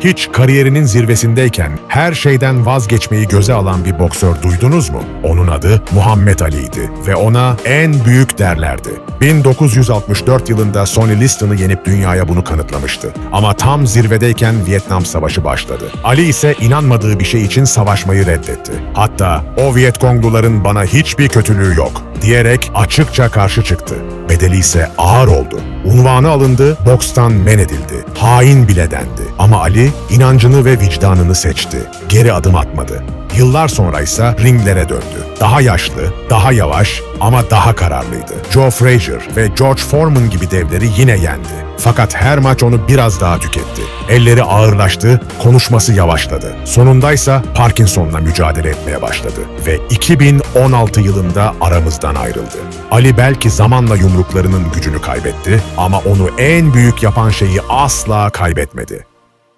Hiç kariyerinin zirvesindeyken her şeyden vazgeçmeyi göze alan bir boksör duydunuz mu? Onun adı Muhammed Ali'ydi ve ona en büyük derlerdi. 1964 yılında Sonny Liston'ı yenip dünyaya bunu kanıtlamıştı. Ama tam zirvedeyken Vietnam Savaşı başladı. Ali ise inanmadığı bir şey için savaşmayı reddetti. Hatta o Vietkongluların bana hiçbir kötülüğü yok diyerek açıkça karşı çıktı. Bedeli ise ağır oldu. Unvanı alındı, bokstan men edildi. Hain bile dendi. Ama Ali inancını ve vicdanını seçti. Geri adım atmadı. Yıllar sonra ise ringlere döndü. Daha yaşlı, daha yavaş ama daha kararlıydı. Joe Frazier ve George Foreman gibi devleri yine yendi. Fakat her maç onu biraz daha tüketti. Elleri ağırlaştı, konuşması yavaşladı. Sonundaysa Parkinson'la mücadele etmeye başladı ve 2016 yılında aramızdan ayrıldı. Ali belki zamanla yumruklarının gücünü kaybetti ama onu en büyük yapan şeyi asla kaybetmedi.